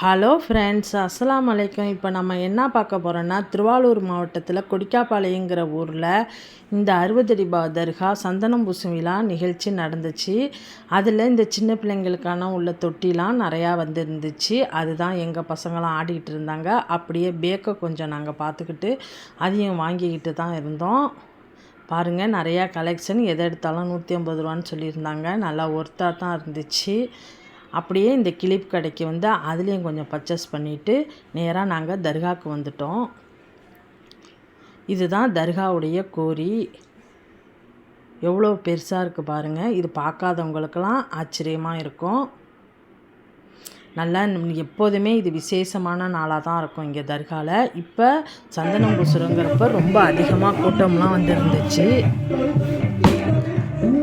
Hello friends அஸ்லாம் வலைக்கம் இப்போ நம்ம என்ன பார்க்க போகிறோன்னா திருவாரூர் மாவட்டத்தில் கொடிக்காப்பாளையங்கிற ஊரில் இந்த அறுபதடி பா தர்கா சந்தனம் பூசும் விழா நிகழ்ச்சி நடந்துச்சு. அதில் இந்த சின்ன பிள்ளைங்களுக்கான உள்ள தொட்டிலாம் நிறையா வந்துருந்துச்சு. அதுதான் எங்கள் பசங்களாம் ஆடிக்கிட்டு இருந்தாங்க. அப்படியே பேக்கை கொஞ்சம் நாங்கள் பார்த்துக்கிட்டு அதையும் வாங்கிக்கிட்டு தான் இருந்தோம். பாருங்கள் நிறையா கலெக்ஷன் எதை எடுத்தாலும் நூற்றி ஐம்பது ரூபான்னு சொல்லியிருந்தாங்க. நல்லா ஒர்த்தாக தான் இருந்துச்சு. அப்படியே இந்த கிளிப் கடைக்கு வந்து அதுலேயும் கொஞ்சம் பர்ச்சேஸ் பண்ணிவிட்டு நேராக நாங்கள் தர்காவுக்கு வந்துட்டோம். இதுதான் தர்காவுடைய கோரி. எவ்வளோ பெருசாக இருக்குது பாருங்கள் இது பார்க்காதவங்களுக்கெல்லாம் ஆச்சரியமாக இருக்கும். நல்லா எப்போதுமே இது விசேஷமான நாளாக தான் இருக்கும் இங்கே தர்காவில் இப்போ சந்தனம் பூசுறங்கிறப்ப ரொம்ப அதிகமாக கூட்டம்லாம் வந்துருந்துச்சு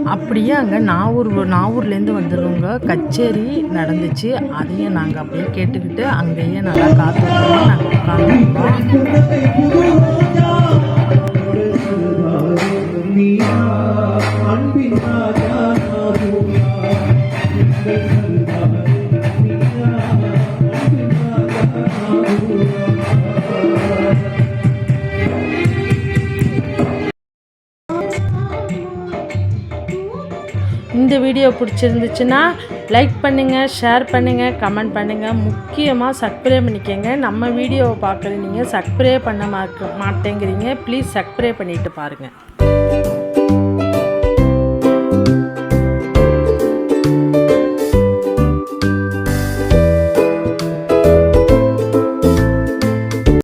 அப்படியே அங்கே நாவூர் நாவூர்லேருந்து வந்தவங்க கச்சேரி நடந்துச்சு அதையும் நாங்கள் அப்படியே கேட்டுக்கிட்டு அங்கேயே நல்லா காற்று நாங்கள் உட்காந்துருந்தோம் இந்த வீடியோ பிடிச்சிருந்துச்சுன்னா லைக் பண்ணுங்கள் ஷேர் பண்ணுங்கள் கமெண்ட் பண்ணுங்கள் முக்கியமாக சப்ஸ்கிரைப் பண்ணிக்கோங்க. நம்ம வீடியோவை பார்க்குற நீங்கள் சப்ஸ்கிரைப் பண்ண மாட்டேங்கிறீங்க. ப்ளீஸ் சப்ஸ்கிரைப் பண்ணிவிட்டு பாருங்கள்